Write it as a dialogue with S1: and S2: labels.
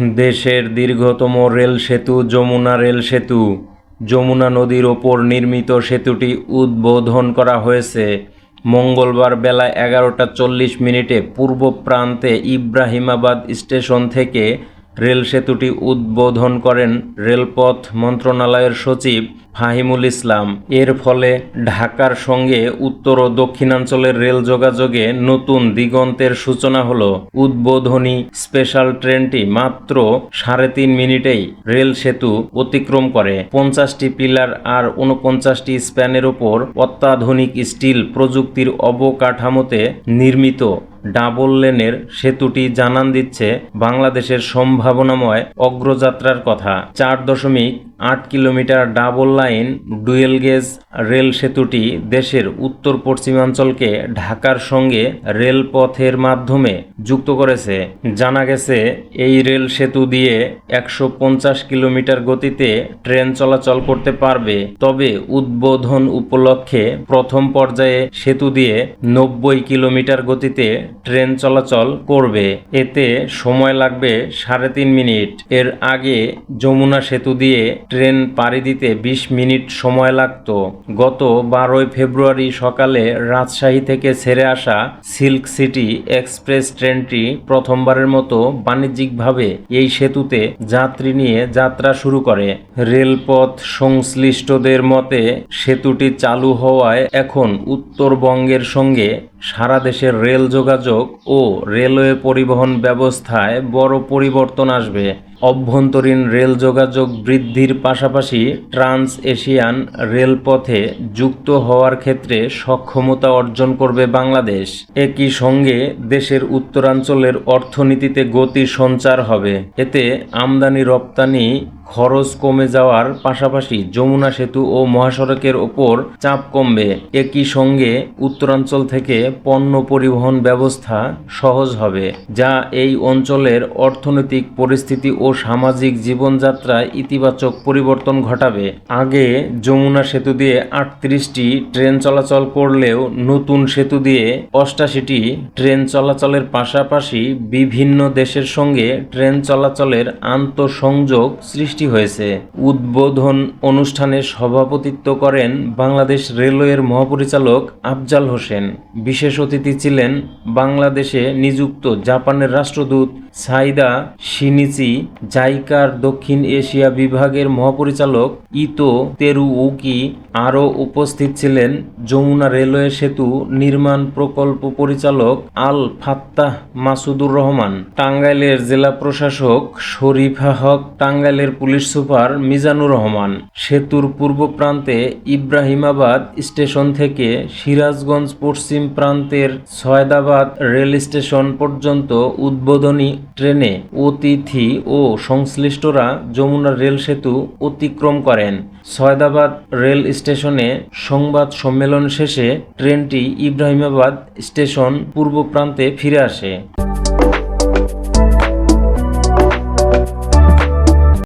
S1: দেশের দীর্ঘতম রেল সেতু, যমুনা রেল সেতু। যমুনা নদীর ওপর নির্মিত সেতুটি উদ্বোধন করা হয়েছে মঙ্গলবার বেলা এগারোটা চল্লিশ মিনিটে। পূর্ব প্রান্তে ইব্রাহিমাবাদ স্টেশন থেকে রেল সেতুটি উদ্বোধন করেন রেলপথ মন্ত্রণালয়ের সচিব ফাহিমুল ইসলাম। এর ফলে ঢাকার সঙ্গে উত্তর ও দক্ষিণাঞ্চলের রেল যোগাযোগে নতুন দিগন্তের সূচনা হলো। উদ্বোধনী স্পেশাল ট্রেনটি মাত্র সাড়ে তিন মিনিটেই রেল সেতু অতিক্রম করে। পঞ্চাশটি পিলার আর উনপঞ্চাশটি স্প্যানের ওপর অত্যাধুনিক স্টিল প্রযুক্তির অবকাঠামোতে নির্মিত। ডাবল লেনের সেতুটি জানান দিচ্ছে বাংলাদেশের সম্ভাবনাময় অগ্রযাত্রার কথা। চার দশমিক আট kilometre double line dual gauge rail সেতুটি দেশের উত্তর পশ্চিমাঞ্চলকে ঢাকার সঙ্গে রেলপথের মাধ্যমে যুক্ত করেছে। জানা গেছে, এই রেল সেতু দিয়ে একশো পঞ্চাশ কিলোমিটার গতিতে ট্রেন চলাচল করতে পারবে। তবে উদ্বোধন উপলক্ষে প্রথম পর্যায়ে সেতু দিয়ে নব্বই কিলোমিটার গতিতে ট্রেন চলাচল করবে। এতে সময় লাগবে সাড়ে তিন মিনিট। এর আগে যমুনা সেতু দিয়ে ট্রেন পাড়ি দিতে বিশ মিনিট সময় লাগত। গত বারোই ফেব্রুয়ারি সকালে রাজশাহী থেকে ছেড়ে আসা সিল্ক সিটি এক্সপ্রেস ট্রেনটি প্রথমবারের মতো বাণিজ্যিকভাবে এই সেতুতে যাত্রী নিয়ে যাত্রা শুরু করে। রেলপথ সংশ্লিষ্টদের মতে, সেতুটি চালু হওয়ায় এখন উত্তরবঙ্গের সঙ্গে সারা দেশের রেল যোগাযোগ ও রেলওয়ে পরিবহন ব্যবস্থায় বড় পরিবর্তন আসবে। অভ্যন্তরীণ রেল যোগাযোগ বৃদ্ধির পাশাপাশি ট্রান্স এশিয়ান রেলপথে যুক্ত হওয়ার ক্ষেত্রে সক্ষমতা অর্জন করবে বাংলাদেশ। একই সঙ্গে দেশের উত্তরাঞ্চলের অর্থনীতিতে গতি সঞ্চার হবে। এতে আমদানি রপ্তানি খরচ কমে যাওয়ার পাশাপাশি যমুনা সেতু ও মহাসড়কের ওপর চাপ কমবে। একই সঙ্গে উত্তরাঞ্চল থেকে পণ্য পরিবহন ব্যবস্থা সহজ হবে, যা এই অঞ্চলের অর্থনৈতিক পরিস্থিতি ও সামাজিক জীবনযাত্রায় ইতিবাচক পরিবর্তন ঘটাবে। আগে যমুনা সেতু দিয়ে আটত্রিশটি ট্রেন চলাচল করলেও নতুন সেতু দিয়ে অষ্টাশিটি ট্রেন চলাচলের পাশাপাশি বিভিন্ন দেশের সঙ্গে ট্রেন চলাচলের আন্তঃসংযোগ সৃষ্টি হয়েছে। উদ্বোধন অনুষ্ঠানে সভাপতিত্ব করেন বাংলাদেশ রেলওয়ের মহাপরিচালক আফজাল হোসেন। বিশেষ অতিথি ছিলেন বাংলাদেশে নিযুক্ত জাপানের রাষ্ট্রদূত সাইদা শিনিচি জাইকার দক্ষিণ এশিয়া বিভাগের মহাপরিচালক ইতো তেরুউকি আরও উপস্থিত ছিলেন। যমুনা রেলওয়ে সেতু নির্মাণ প্রকল্প পরিচালক আল ফাত্তাহ মাসুদুর রহমান, টাঙ্গাইলের জেলা প্রশাসক শরীফা হক, টাঙ্গাইলের পুলিশ সুপার মিজানুর রহমান। সেতুর পূর্ব প্রান্তে ইব্রাহিমাবাদ স্টেশন থেকে সিরাজগঞ্জ পশ্চিম প্রান্তের সয়দাবাদ রেল স্টেশন পর্যন্ত উদ্বোধনী ট্রেনে অতিথি ও সংশ্লিষ্টরা যমুনা রেল সেতু অতিক্রম করেন। সয়দাবাদ রেল স্টেশনে সংবাদ সম্মেলন শেষে ট্রেনটি ইব্রাহিমাবাদ স্টেশন পূর্ব প্রান্তে ফিরে আসে।